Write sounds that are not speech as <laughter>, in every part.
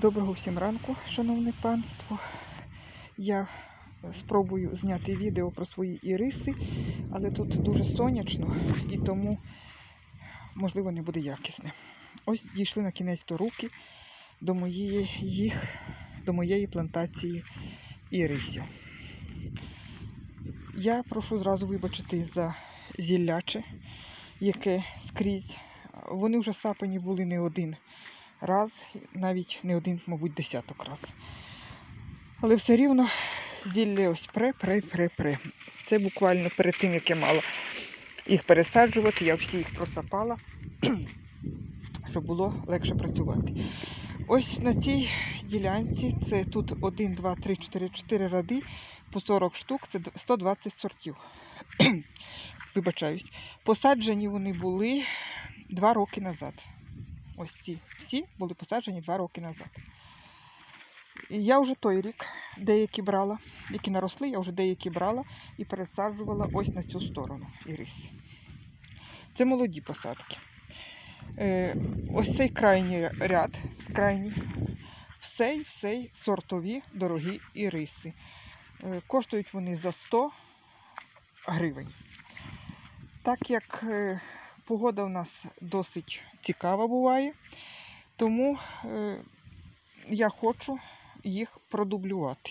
Доброго всім ранку, шановне панство. Я спробую зняти відео про свої іриси, але тут дуже сонячно і тому, можливо, не буде якісне. Ось дійшли на кінець до руки до моєї їх, до моєї плантації ірисів. Я прошу зразу вибачити за зілляче, яке скрізь. Вони вже сапані були не один раз, навіть не один, мабуть, десяток раз. Але все рівно зілля ось пре, пре, пре, пре. Це буквально перед тим, як я мала їх пересаджувати, я всі їх просапала, <clears throat> щоб було легше працювати. Ось на цій ділянці це тут 1, 2, 3, 4, 4 ради по 40 штук, це 120 сортів. <clears throat> Вибачаюсь. Посаджені вони були 2 роки назад. Ось ці всі були посаджені 2 роки назад. І я вже той рік деякі брала, які наросли, я вже деякі брала і пересаджувала ось на цю сторону ірис. Це молоді посадки. Е, ось цей крайній ряд, крайній, все, все сортові дорогі іриси. Е, коштують вони за 100 гривень. Так як е, погода у нас досить цікава буває, тому е, я хочу їх продублювати.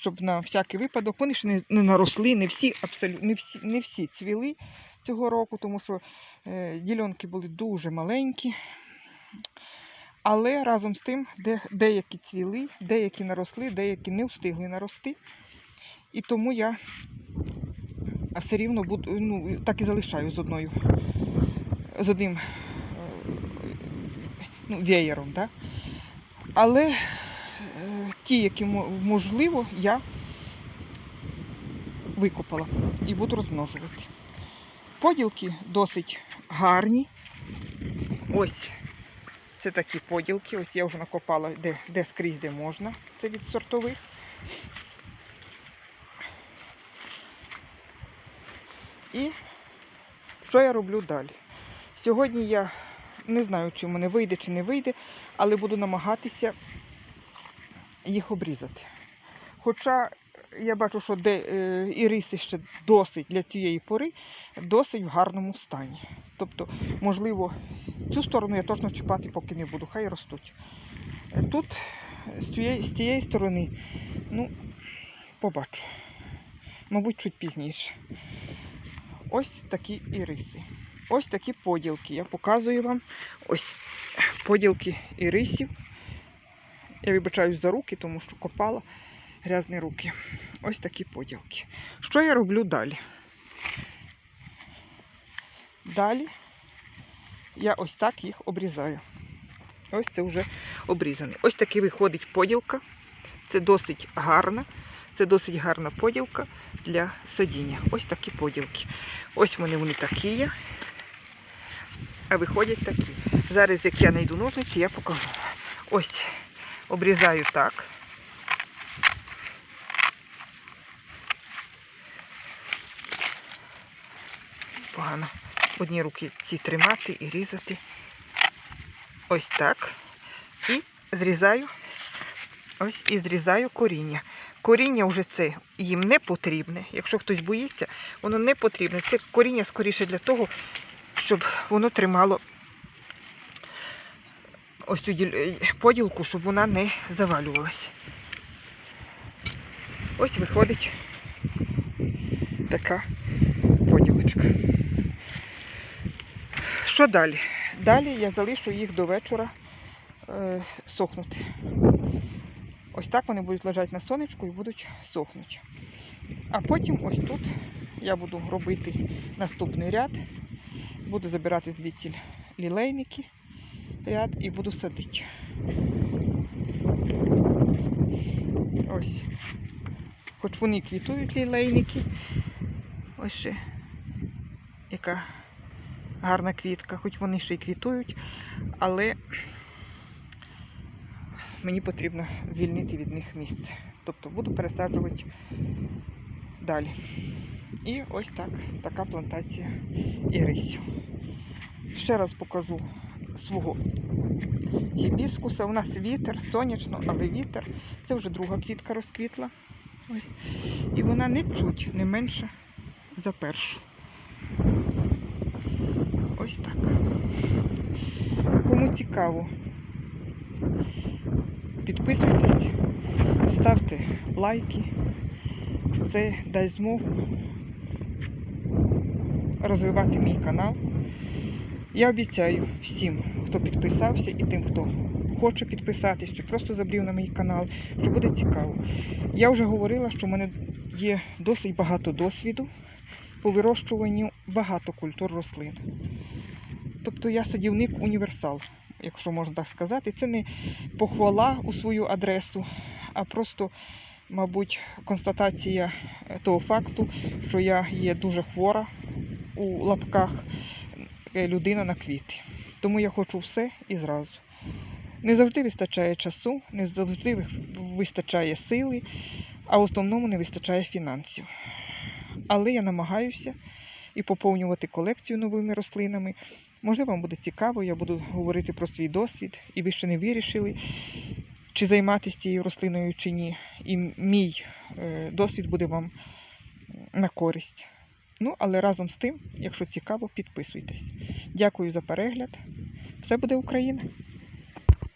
Щоб на всякий випадок, вони ще не, наросли, не всі, не всі, не всі цвіли цього року, тому що е, ділянки були дуже маленькі. Але разом з тим, де, деякі цвіли, деякі наросли, деякі не встигли нарости. І тому я а все рівно буду, ну, так і залишаю з одною, з одним ну, веєром. Да? Але е, ті, які можливо, я викопала і буду розмножувати. Поділки досить гарні. Ось це такі поділки. Ось я вже накопала де, де скрізь, де можна. Це від сортових. І що я роблю далі? Сьогодні я не знаю, чи в мене вийде, чи не вийде, але буду намагатися їх обрізати. Хоча я бачу, що де е, іриси ще досить для цієї пори, досить в гарному стані. Тобто, можливо, цю сторону я точно чіпати поки не буду, хай ростуть. Тут з цієї, з цієї сторони, ну, побачу. Мабуть, чуть пізніше. Ось такі іриси. Ось такі поділки. Я показую вам ось поділки ірисів. Я вибачаюсь за руки, тому що копала грязні руки. Ось такі поділки. Що я роблю далі? Далі я ось так їх обрізаю. Ось це вже обрізане. Ось таки виходить поділка. Це досить гарна. Це досить гарна поділка для садіння. Ось такі поділки. Ось вони вони такі є. А виходять такі. Зараз, як я знайду ножниці, я покажу. Ось обрізаю так. Погано одні руки ці тримати і різати. Ось так. І зрізаю. Ось і зрізаю коріння. Коріння вже це їм не потрібне. Якщо хтось боїться, воно не потрібне. Це коріння скоріше для того, щоб воно тримало ось цю поділку, щоб вона не завалювалась. Ось виходить така поділочка. Що далі? Далі я залишу їх до вечора е, сохнути. Ось так вони будуть лежати на сонечку і будуть сохнути. А потім ось тут я буду робити наступний ряд. Буду забирати звідси лілейники ряд і буду садити. Ось. Хоч вони квітують лілейники. Ось ще яка гарна квітка, хоч вони ще й квітують, але мені потрібно звільнити від них місце. Тобто буду пересаджувати далі. І ось так, така плантація ірисів. Ще раз покажу свого гібіскуса. У нас вітер, сонячно, але вітер. Це вже друга квітка розквітла. Ось. І вона не чуть не менша за першу. Ось так. Кому цікаво, підписуйтесь, ставте лайки. Це дасть змогу розвивати мій канал. Я обіцяю всім, хто підписався, і тим, хто хоче підписатись, чи просто забрів на мій канал, що буде цікаво. Я вже говорила, що в мене є досить багато досвіду по вирощуванню багато культур рослин. Тобто я садівник універсал, якщо можна так сказати. Це не похвала у свою адресу, а просто, мабуть, констатація е, того факту, що я є дуже хвора у лапках е, людина на квіти. Тому я хочу все і зразу. Не завжди вистачає часу, не завжди вистачає сили, а в основному не вистачає фінансів. Але я намагаюся і поповнювати колекцію новими рослинами. Можливо, вам буде цікаво, я буду говорити про свій досвід, і ви ще не вирішили, чи займатися цією рослиною чи ні. І мій е, досвід буде вам на користь. Ну, але разом з тим, якщо цікаво, підписуйтесь. Дякую за перегляд. Все буде Україна!